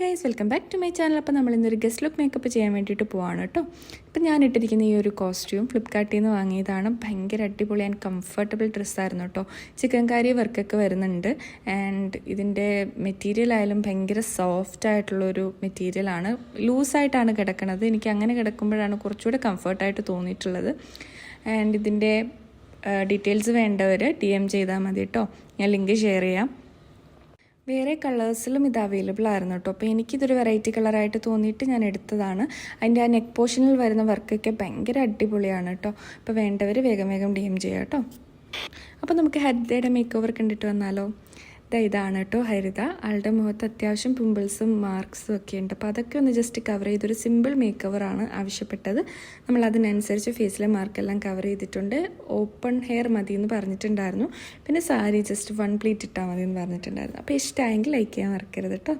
Guys welcome back to my channel അപ്പോൾ നമ്മൾ ഇന്നൊരു ഗസ്റ്റ് ലുക്ക് മേക്കപ്പ് ചെയ്യാൻ വേണ്ടിയിട്ട് പോവാണ് കേട്ടോ. ഇപ്പം ഞാൻ ഇട്ടിരിക്കുന്ന ഈ ഒരു കോസ്റ്റ്യൂം ഫ്ലിപ്കാർട്ടിൽ നിന്ന് വാങ്ങിയതാണ്. ഭയങ്കര അടിപൊളി ആൻഡ് കംഫർട്ടബിൾ ഡ്രസ്സായിരുന്നു കേട്ടോ. ചിക്കൻ കാരി വർക്കൊക്കെ വരുന്നുണ്ട്. ആൻഡ് ഇതിന്റെ മെറ്റീരിയൽ ആയാലും ഭയങ്കര സോഫ്റ്റ് ആയിട്ടുള്ളൊരു മെറ്റീരിയലാണ് ലൂസായിട്ടാണ് കിടക്കുന്നത് എനിക്ക് അങ്ങനെ കിടക്കുമ്പോഴാണ് കുറച്ചുകൂടെ കംഫർട്ടായിട്ട് തോന്നിയിട്ടുള്ളത്. ആൻഡ് ഇതിന്റെ ഡീറ്റെയിൽസ് വേണ്ടവർ ഡി എം ചെയ്താൽ മതി കേട്ടോ. ഞാൻ ലിങ്ക് ഷെയർ ചെയ്യാം. വേറെ കളേഴ്സിലും ഇത് അവൈലബിൾ ആയിരുന്നു കേട്ടോ അപ്പോൾ എനിക്കിതൊരു വെറൈറ്റി കളറായിട്ട് തോന്നിയിട്ട് ഞാൻ എടുത്തതാണ്. അതിന്റെ ആ നെക്ക് പോർഷനിൽ വരുന്ന വർക്കൊക്കെ ഭയങ്കര അടിപൊളിയാണ് കേട്ടോ അപ്പോൾ വേണ്ടവർ വേഗം വേഗം ഡി എം ചെയ്യാം കേട്ടോ അപ്പോൾ നമുക്ക് ഹരിതയുടെ മേക്ക് ഓവർ കണ്ടിട്ട് വന്നാലോ? ഇതാ ഇതാണ് കേട്ടോ ഹരിത. ആളുടെ മുഖത്ത് അത്യാവശ്യം പിമ്പിൾസും മാർക്സും ഒക്കെ ഉണ്ട്. അപ്പോൾ അതൊക്കെ ഒന്ന് ജസ്റ്റ് കവർ ചെയ്തൊരു സിമ്പിൾ മേക്ക് ഓവറാണ് ആവശ്യപ്പെട്ടത്. നമ്മൾ അതിനനുസരിച്ച് ഫേസിലെ മാർക്കെല്ലാം കവർ ചെയ്തിട്ടുണ്ട്. ഓപ്പൺ ഹെയർ മതി എന്ന് പറഞ്ഞിട്ടുണ്ടായിരുന്നു. പിന്നെ സാരി ജസ്റ്റ് വൺ പ്ലീറ്റ് ഇട്ടാൽ മതി എന്ന് പറഞ്ഞിട്ടുണ്ടായിരുന്നു. അപ്പോൾ ഇഷ്ടമായെങ്കിൽ ലൈക്ക് ചെയ്യാൻ മറക്കരുത് കേട്ടോ